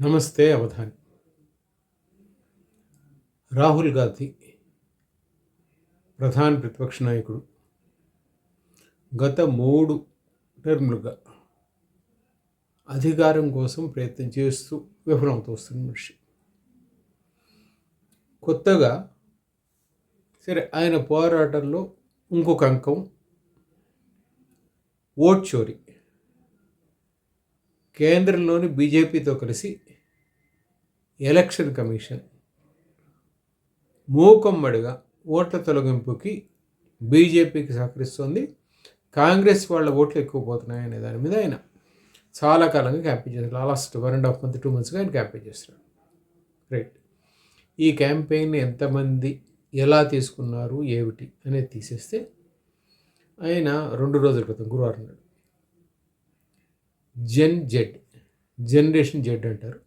నమస్తే అవధాని. రాహుల్ గాంధీ ప్రధాన ప్రతిపక్ష నాయకుడు. గత మూడు టర్ములుగా అధికారం కోసం ప్రయత్నం చేస్తూ విఫలమవుతూ వస్తున్న మనిషి. కొత్తగా సరే ఆయన పోరాటంలో ఇంకొక అంకం ఓట్ చోరీ. కేంద్రంలోని బీజేపీతో కలిసి ఎలక్షన్ కమిషన్ మూకమ్మడిగా ఓట్ల తొలగింపుకి బీజేపీకి సహకరిస్తోంది. కాంగ్రెస్ వాళ్ళ ఓట్లు ఎక్కువ పోతున్నాయి అనే దాని మీద ఆయన చాలా కాలంగా క్యాంపెయిన్ చేస్తున్నారు. Last one and half month two మంత్స్గా ఆయన క్యాంపెయిన్ చేస్తున్నాడు రైట్ ఈ క్యాంపెయిన్ ఎంతమంది ఎలా తీసుకున్నారు ఏమిటి అనేది తీసేస్తే ఆయన రెండు రోజుల క్రితం గురువారం నాడు జెన్ జెడ్ జనరేషన్ జెడ్ అంటారు.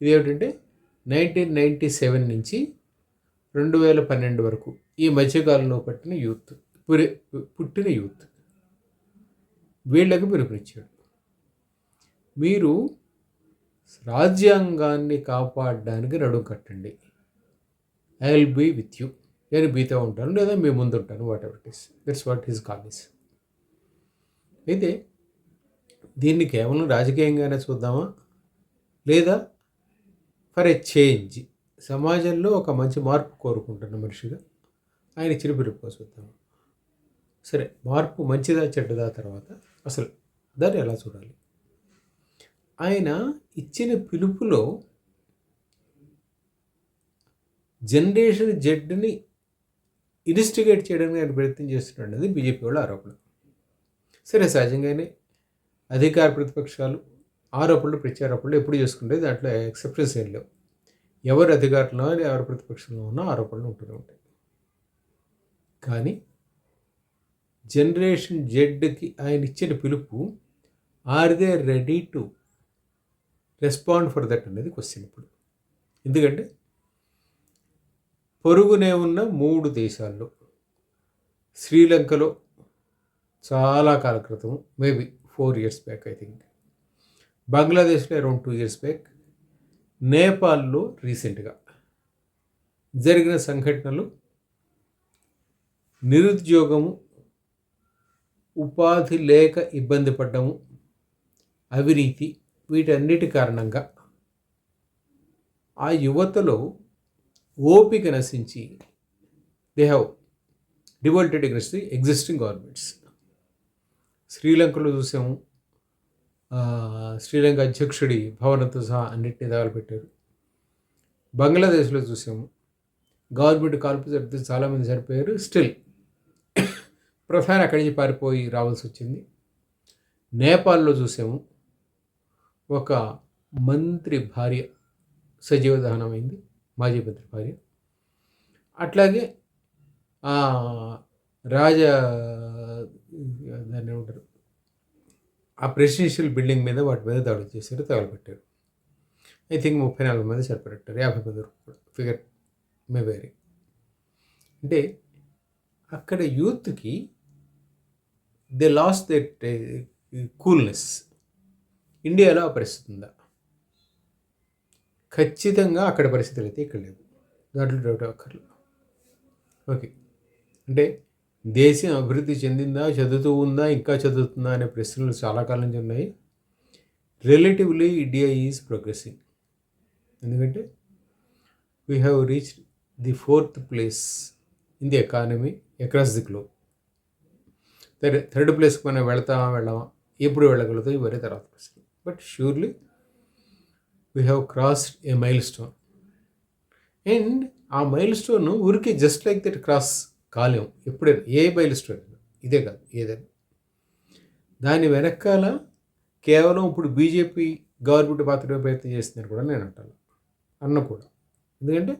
ఇది ఏమిటంటే నైన్టీన్ నైంటీ సెవెన్ నుంచి రెండు వేల పన్నెండు వరకు ఈ మధ్యకాలంలో పట్టిన యూత్ పురి పుట్టిన యూత్ వీళ్ళకి పిలుపునిచ్చాడు. మీరు రాజ్యాంగాన్ని కాపాడడానికి నడుం కట్టండి. I will be with you నేను బీతో ఉంటాను లేదా మీ ముందు ఉంటాను whatever it is that's what his comes అయితే దీన్ని కేవలం రాజకీయంగానే చూద్దామా? లేదా ఫర్ ఎ చేంజ్. సమాజంలో ఒక మంచి మార్పు కోరుకుంటున్న మనిషిగా ఆయన చిరుపిరుపుగా చూద్దాము? సరే మార్పు మంచిదా చెడ్డదా తర్వాత అసలు దాన్ని ఎలా చూడాలి? ఆయన ఇచ్చిన పిలుపులో జనరేషన్ జెడ్ని ఇన్వెస్టిగేట్ చేయడానికి ఆయన ప్రయత్నం చేస్తున్నాడు అది బీజేపీ వాళ్ళ ఆరోపణ. సరే సహజంగానే అధికార ప్రతిపక్షాలు ఆరోపణలు ప్రత్యారోపణలు ఎప్పుడు చేసుకుంటే దాంట్లో ఎక్సెప్షన్స్ ఏం లేవు. ఎవరు అధికారంలో ఎవరు ప్రతిపక్షంలో ఉన్న ఆరోపణలు ఉంటూనే ఉంటాయి. కానీ జనరేషన్ జెడ్కి ఆయన ఇచ్చిన పిలుపు are they ready to respond for that అనేది క్వశ్చన్ ఇప్పుడు. ఎందుకంటే పొరుగునే ఉన్న మూడు దేశాల్లో శ్రీలంకలో చాలా కాల క్రితం maybe four years back I think. బంగ్లాదేశ్లో అరౌండ్ టూ ఇయర్స్ బ్యాక్ నేపాల్లో రీసెంట్గా జరిగిన సంఘటనలు నిరుద్యోగము ఉపాధి లేక ఇబ్బంది పడ్డము అవినీతి వీటన్నిటి కారణంగా ఆ యువతలో ఓపిక నశించి they have డివోల్టెడ్ against the existing governments శ్రీలంకలో చూసాము. శ్రీలంక అధ్యక్షుడి భవనంతో సహా అన్నింటినీ తగలపెట్టారు బంగ్లాదేశ్లో చూసాము. గవర్నమెంట్ కాల్పు జరిపితే చాలామంది చనిపోయారు స్టిల్ ప్రధాని అక్కడి నుంచి పారిపోయి రావాల్సి వచ్చింది. నేపాల్లో చూసాము. ఒక మంత్రి భార్య సజీవ దహనమైంది మాజీ మంత్రి భార్య. అట్లాగే రాజ దాన్ని ఏమంటారు? ఆ ప్రెసిడెన్షియల్ బిల్డింగ్ మీద వాటి మీద దాడులు చేశారు తగలబెట్టారు. ఐ థింక్ ముప్పై నాలుగు మంది చనిపోయారు యాభై మంది కూడా ఫిగర్ మే వేరే. అంటే అక్కడ యూత్కి దే లాస్ దట్ కూల్నెస్. ఇండియాలో ఆ పరిస్థితి ఉందా? ఖచ్చితంగా అక్కడ పరిస్థితులు అయితే ఇక్కడ లేవు. దాంట్లో డౌట్ అక్కర్లేదు ఓకే. అంటే దేశం అభివృద్ధి చెందిందా చదువుతూ ఉందా ఇంకా చదువుతుందా అనే ప్రశ్నలు చాలా కాలం నుంచి ఉన్నాయి. రిలేటివ్లీ ఇండియా ఈజ్ ప్రోగ్రెసింగ్ ఎందుకంటే we have reach the fourth place in the economy across the globe third third ప్లేస్కి మనం వెళతామా వెళ్ళామా? ఎప్పుడు వెళ్ళగలుగుతాం? ఇవన్నీ తర్వాత ప్రశ్న but surely we have crossed a milestone and ఆ మైల్ స్టోన్ ఊరికి జస్ట్ లైక్ దట్ క్రాస్ కాలేం ఎప్పుడైనా ఏ మైల్ ఇదే కాదు ఏదైనా. దాని వెనకాల కేవలం ఇప్పుడు బీజేపీ గవర్నమెంట్ మాత్రమే ప్రయత్నం చేస్తుందని కూడా నేను అంటాను. అన్న కూడా. ఎందుకంటే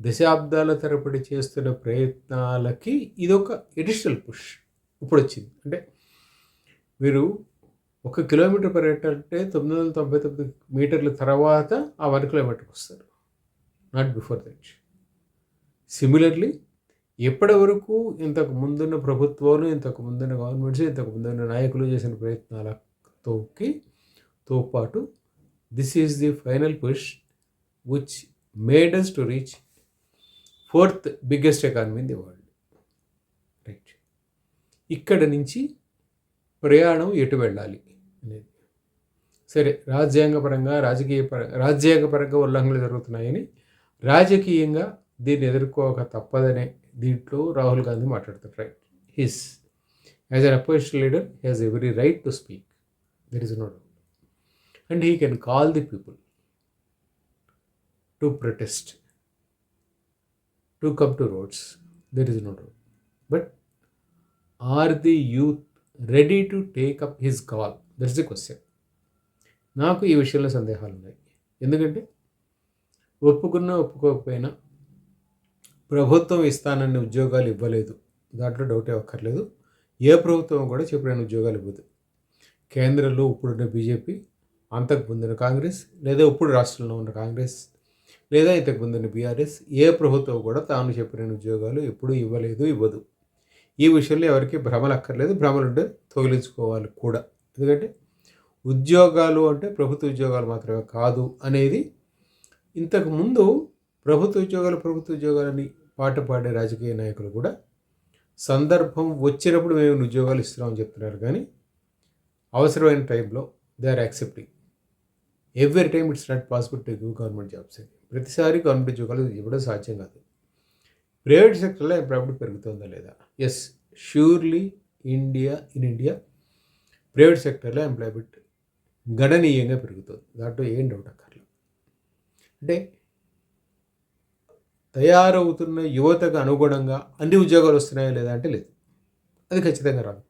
దశాబ్దాల తరబడి చేస్తున్న ప్రయత్నాలకి ఇదొక ఎడిషనల్ పుష్ ఇప్పుడు వచ్చింది అంటే మీరు ఒక కిలోమీటర్ పర్యటంటే తొమ్మిది వందల తొంభై తొమ్మిది మీటర్ల తర్వాత ఆ వన్ కిలోమీటర్కి వస్తారు. నాట్ బిఫోర్ దట్ సిమిలర్లీ ఎప్పటి వరకు ఇంతకు ముందున్న ప్రభుత్వాలు ఇంతకు ముందున్న గవర్నమెంట్స్ ఇంతకు ముందున్న నాయకులు చేసిన ప్రయత్నాలతోకి తో పాటు this is the final push which made to reach fourth biggest economy in the world right ఇక్కడ నుంచి ప్రయాణం ఎటు వెళ్ళాలి అనేది. సరే రాజ్యాంగపరంగా రాజకీయ పర రాజ్యాంగపరంగా ఉల్లంఘనలు జరుగుతున్నాయని రాజకీయంగా దీన్ని ఎదుర్కోక తప్పదనే దీంట్లో రాహుల్ గాంధీ మాట్లాడతాడు right he's as an opposition leader has every right to speak there is no doubt and he can call the people to protest to come to roads there is no doubt but are the youth ready to take up his call that's the question నాకు ఈ విషయంలో సందేహాలు ఉన్నాయి. ఎందుకంటే ఒప్పుకున్నా ఒప్పుకోకపోయినా ప్రభుత్వం ఇస్తానని ఉద్యోగాలు ఇవ్వలేదు. దాంట్లో డౌటే ఒక్కర్లేదు ఏ ప్రభుత్వం కూడా చెప్పిన ఉద్యోగాలు ఇవ్వదు. కేంద్రంలో ఇప్పుడున్న బీజేపీ అంతకు ముందున కాంగ్రెస్ లేదా ఇప్పుడు రాష్ట్రంలో ఉన్న కాంగ్రెస్ లేదా ఇంతకు ముందున్న బీఆర్ఎస్ ఏ ప్రభుత్వం కూడా తాను చెప్పిన ఉద్యోగాలు ఎప్పుడూ ఇవ్వలేదు ఇవ్వదు. ఈ విషయంలో ఎవరికి భ్రమలు అక్కర్లేదు. భ్రమలుంటే తొలగించుకోవాలి కూడా. ఎందుకంటే ఉద్యోగాలు అంటే ప్రభుత్వ ఉద్యోగాలు మాత్రమే కాదు అనేది ఇంతకుముందు ప్రభుత్వ ఉద్యోగాలు ప్రభుత్వ ఉద్యోగాలని పాట పాడే రాజకీయ నాయకులు కూడా సందర్భం వచ్చినప్పుడు మేము ఉద్యోగాలు ఇస్తున్నామని చెప్తున్నారు కానీ అవసరమైన టైంలో they are accepting every time it's not possible to give government jobs అని ప్రతిసారి గవర్నమెంట్ ఉద్యోగాలు ఇవ్వడం సాధ్యం కాదు. ప్రైవేట్ సెక్టర్లో ఎంప్లాయ్మెంట్ పెరుగుతుందా లేదా? Yes surely India in India private సెక్టర్లో ఎంప్లాయ్మెంట్ గణనీయంగా పెరుగుతుంది. దాంట్లో ఏం డౌట్ అక్కర్లేదు. అంటే తయారవుతున్న యువతకు అనుగుణంగా అన్ని ఉద్యోగాలు వస్తున్నాయా లేదా అంటే లేదు. అది ఖచ్చితంగా రాదు.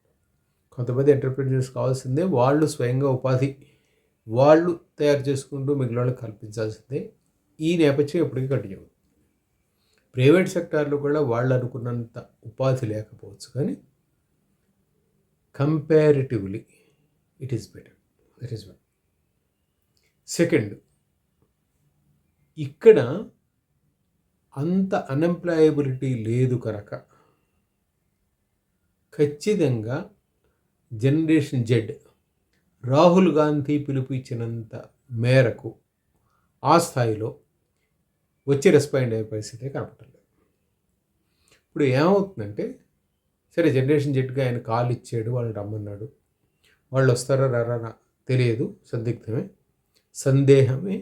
కొంతమంది ఎంటర్ప్రీనర్స్ కావాల్సిందే వాళ్ళు స్వయంగా ఉపాధి వాళ్ళు తయారు చేసుకుంటూ మిగిలిన వాళ్ళకి కల్పించాల్సిందే. ఈ నేపథ్యం ఎప్పటికీ కంటిన్యూ ప్రైవేట్ సెక్టార్లో కూడా వాళ్ళు అనుకున్నంత ఉపాధి లేకపోవచ్చు కానీ comparatively it is better. That is one second ఇక్కడ అంత అన్ఎంప్లాయబిలిటీ లేదు కనుక ఖచ్చితంగా జనరేషన్ జెడ్ రాహుల్ గాంధీ పిలుపు ఇచ్చినంత మేరకు ఆ స్థాయిలో వచ్చి రెస్పాండ్ అయ్యే పరిస్థితి కనపడలేదు ఇప్పుడు ఏమవుతుందంటే సరే జనరేషన్ జెడ్గా ఆయన కాల్ ఇచ్చాడు వాళ్ళు రమ్మన్నాడు. వాళ్ళు వస్తారా రారా తెలియదు సందిగ్ధమే సందేహమే.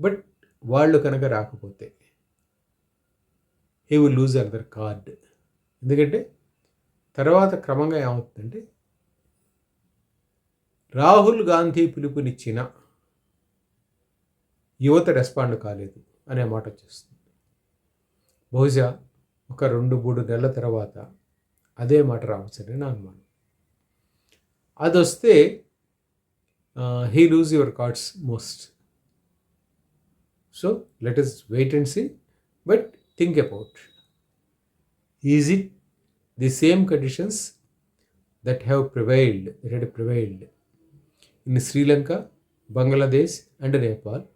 బట్ వాళ్ళు కనుక రాకపోతే he will lose other card ఎందుకంటే తర్వాత క్రమంగా ఏమవుతుందంటే రాహుల్ గాంధీ పిలుపునిచ్చిన యువత రెస్పాండ్ కాలేదు అనే మాట వచ్చేస్తుంది. బహుశా ఒక రెండు మూడు నెలల తర్వాత అదే మాట రావచ్చని నా అనుమానం. అది వస్తే he lose your cards most so let is wait and see but think about is it the same conditions that have prevailed, that had prevailed in Sri Lanka, Bangladesh, and Nepal,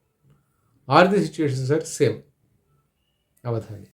are the situations are same. Avadhani.